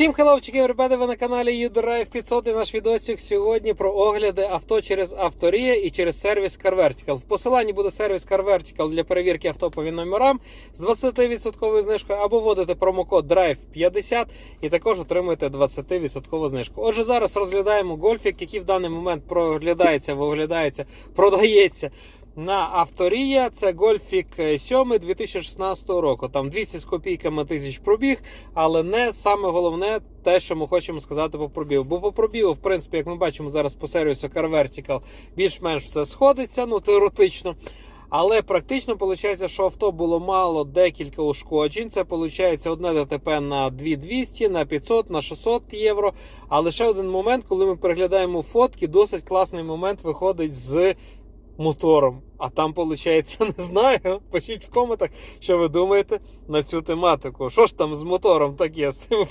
Всім хеллоучики, ребята, ви на каналі UDrive 500 і наш відосик сьогодні про огляди авто через авторія і через сервіс Car. В посиланні буде сервіс Car для перевірки авто по номерам з 20% знижкою або вводите промокод DRIVE50 і також отримуєте 20% знижку. Отже, зараз розглядаємо гольфік, який в даний момент проглядається, виглядається, продається. На авторія це Гольфік 7 2016 року. Там 200 з копійками тисяч пробіг, але не саме головне те, що ми хочемо сказати по пробігу. Бо по пробігу, в принципі, як ми бачимо зараз по сервісу Car Vertical, більш-менш все сходиться, ну теоретично. Але практично виходить, що авто було мало декілька ушкоджень. Це виходить одне ДТП на 2200, на 500, на 600 євро. А лише один момент, коли ми переглядаємо фотки, досить класний момент виходить з мотором. А там, виходить, не знаю. Пишіть в коментах, що ви думаєте на цю тематику. Що ж там з мотором таке з тими